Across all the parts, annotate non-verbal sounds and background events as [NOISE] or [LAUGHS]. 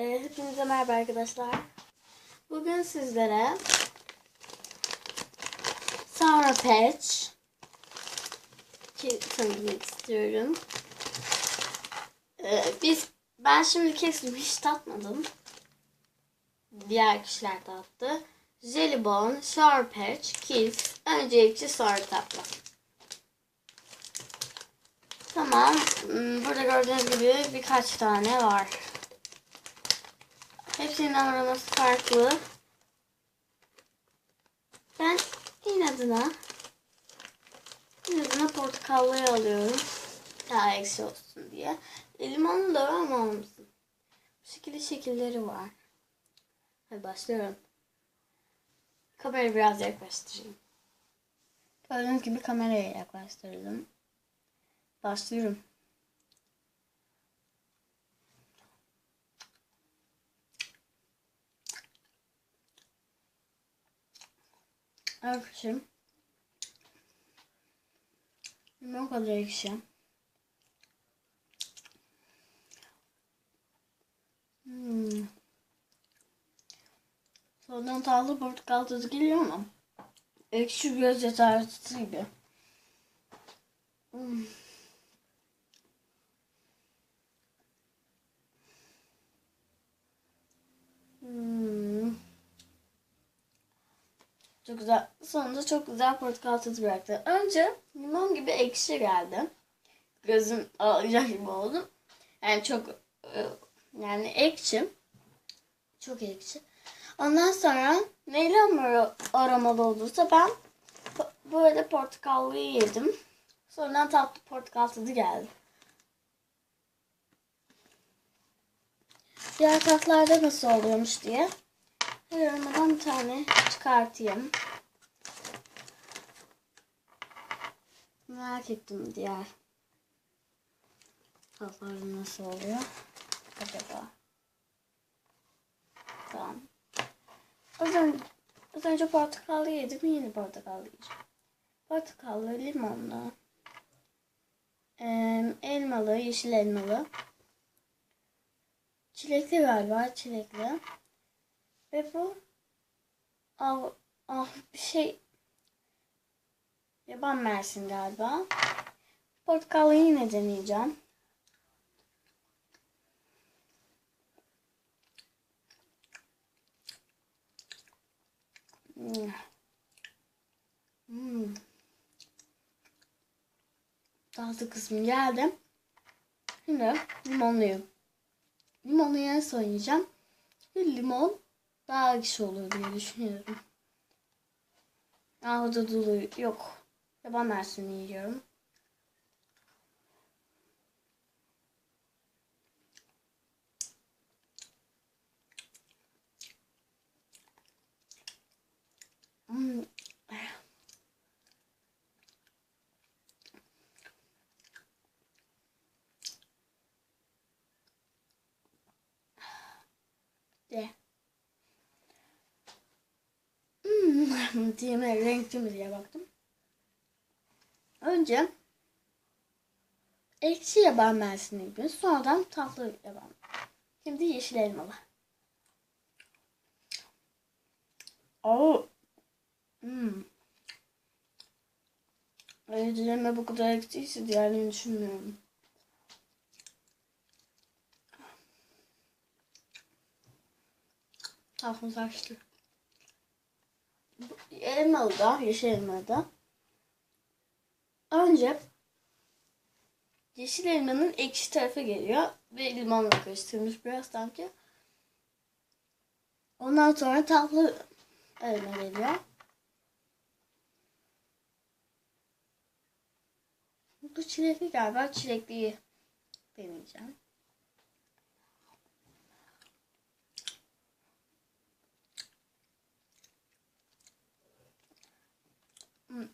Ee, hepinize merhaba arkadaşlar. Bugün sizlere Sour Patch ki tanıtmak istiyorum. Ee, biz ben şimdi kesin hiç tatmadım. Diğer kişiler tattı. Jelibon, Sour Patch, Kiss, öncelikçi sonra tatlı. Tamam. hmm, Burada gördüğünüz gibi birkaç tane var. Hepsinin aroması farklı. Ben inadına inadına portakallıyı alıyorum. Daha ekşi olsun diye. E, limonlu da var ama olmasın. Bu şekilde şekilleri var. Hadi başlıyorum. Kamerayı biraz yaklaştırayım. Gördüğünüz gibi kameraya yaklaştırdım. Başlıyorum. Arkadaşım. Ne kadar ekşi. Hmm. Sonradan tatlı portakal tadı geliyor ama ekşi göz yeterlisi gibi. Hmm. Hmm. Çok güzel. Sonunda çok güzel portakal tadı bıraktı. Önce limon gibi ekşi geldi. Gözüm ağlayacak gibi oldum. Yani çok e, yani ekşi. Çok ekşi. Ondan sonra neyle ar- aromalı olduysa ben böyle portakallıyı yedim. Sonradan tatlı portakal tadı geldi. Diğer tatlarda nasıl oluyormuş diye. Yorumdan bir tane çıkartayım. Merak ettim diğer tatları nasıl oluyor acaba. Tamam. Az önce, az önce portakallı yedim. Yine portakallı yiyeceğim. Portakallı, limonlu, em, elmalı, yeşil elmalı. Çilekli galiba, çilekli. Ve bu ah, ah bir şey yaban mersin galiba. Portakalı yine deneyeceğim. Hmm. Hmm. Tatlı kısmı geldi. Şimdi limonluyu. En son yiyeceğim. Bir limon daha ekşi olur diye düşünüyorum. Ahududulu yok. Yaban mersini yiyorum. Hmm. De. [LAUGHS] Diyeme renkli mi diye baktım. Önce ekşi yaban mersini gibi sonradan tatlı yaban. Şimdi yeşil elmalı. Oo. Hmm. Öğrencilerime bu kadar ekşiyse diğerlerini düşünmüyorum. Tatlım saçtı. Elmalı da, yeşil elmalı da. Önce yeşil elmanın ekşi tarafı geliyor ve limonla karıştırılmış biraz sanki. Ondan sonra tatlı elma geliyor. Bu çilekli galiba çilekliyi deneyeceğim. Hmm.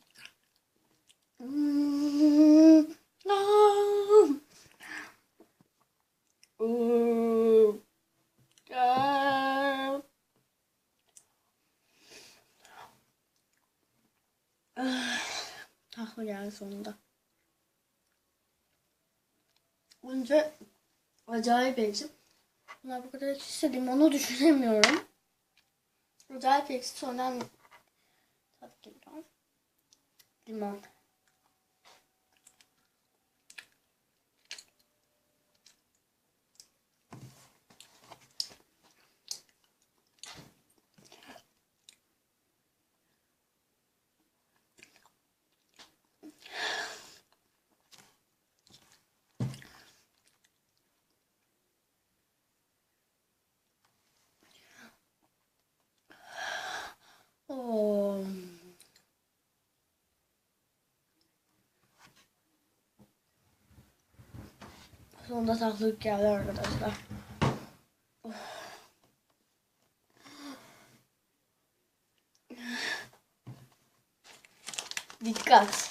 Hmm. Ah. Hmm. Ah. Ah. Tahıl geldi sonunda. Önce acayip ekşi. Bunlar bu kadar ekşiyse limonu düşünemiyorum. Özellikle ekşi sonradan tat geliyor. Limon. Oo. Sonunda tatlılık geldi arkadaşlar. Of. Dikkat.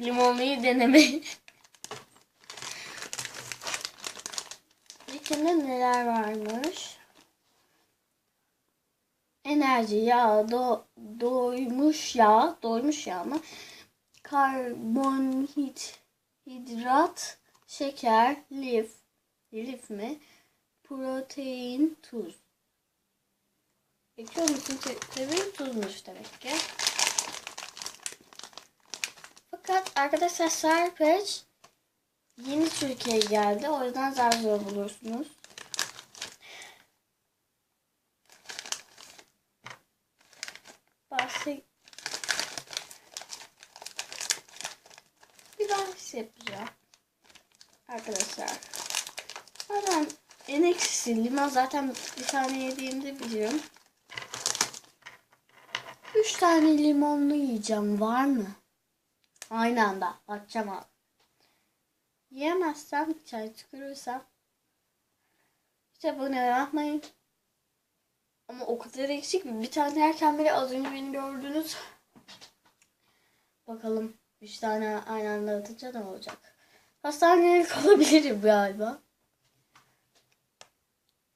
Limonluyu denemeyin. İçinde neler varmış? Enerji, yağ, do, doymuş yağ, doymuş yağ mı? Karbonhit, hidrat, şeker, lif, lif mi? Protein, tuz. Ekliyor musun? Tabii tuzmuş demek ki. Fakat arkadaşlar Serpeç yeni Türkiye'ye geldi. O yüzden zar zor bulursunuz. bahse bir bahs yapacağım. Arkadaşlar. Zaten en eksisi limon zaten bir tane yediğimde biliyorum. Üç tane limonlu yiyeceğim. Var mı? Aynı anda. Bakacağım abi. Yiyemezsem, çay tükürürsem işte abone yapmayın. Ama o kadar eksik mi? Bir tane derken bile az önce beni gördünüz. Bakalım. Üç tane aynı anda atınca ne olacak? Hastanelik [LAUGHS] olabilirim galiba.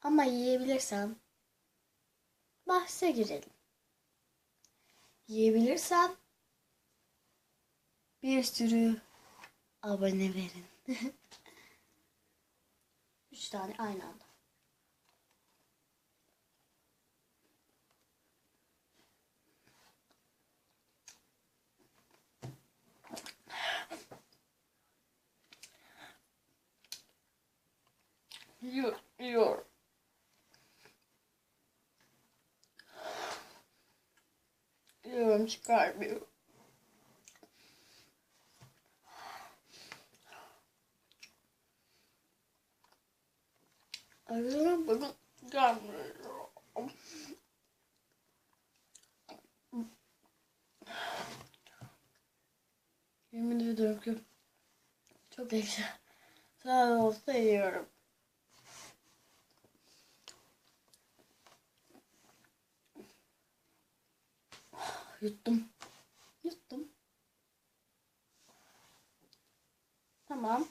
Ama yiyebilirsem bahse girelim. Yiyebilirsem bir sürü abone verin. [LAUGHS] Üç tane aynı anda. Yiyor, yiyor. Yiyorum çıkarmıyor. Arıyorum bakın gelmiyor. Yemin ediyorum ki çok ekşi. Sağ olsa yiyorum. Yuttum. Yuttum. Tamam.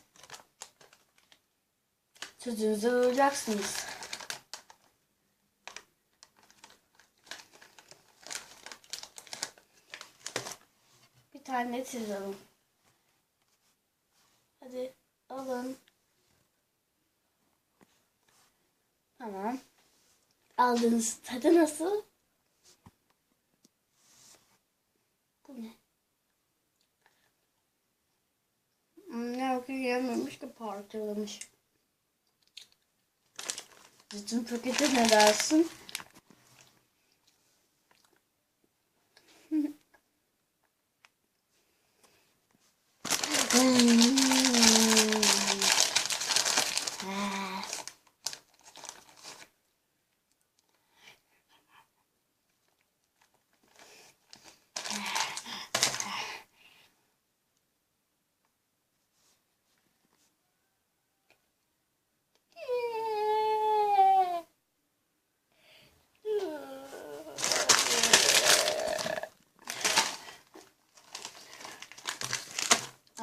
Sözünüzü alacaksınız. Bir tane siz alın. Hadi alın. Tamam. Aldığınız tadı nasıl? Bu ne? Hmm, Ne yok yememiş ki parçalamış. Bütün pakete ne dersin? Hmm.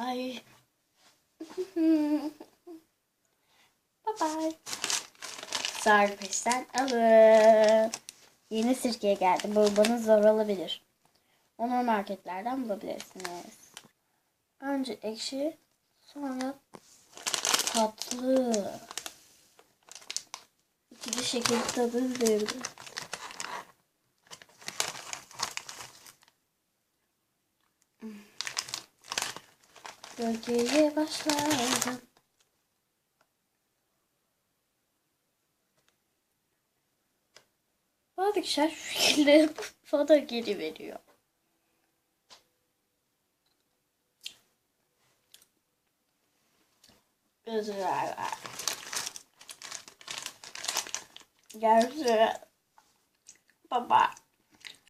Ah. Ay. [LAUGHS] bye bye. Sarpeş'ten alın. Yeni sirkeye geldi. Bulmanız zor olabilir. Onu marketlerden bulabilirsiniz. Önce ekşi, sonra tatlı. İki acı şeker tadı verdi. Gölgeye başladım. Bazı kişiler şu şekilde foto geri veriyor. Güzel. Bye bye.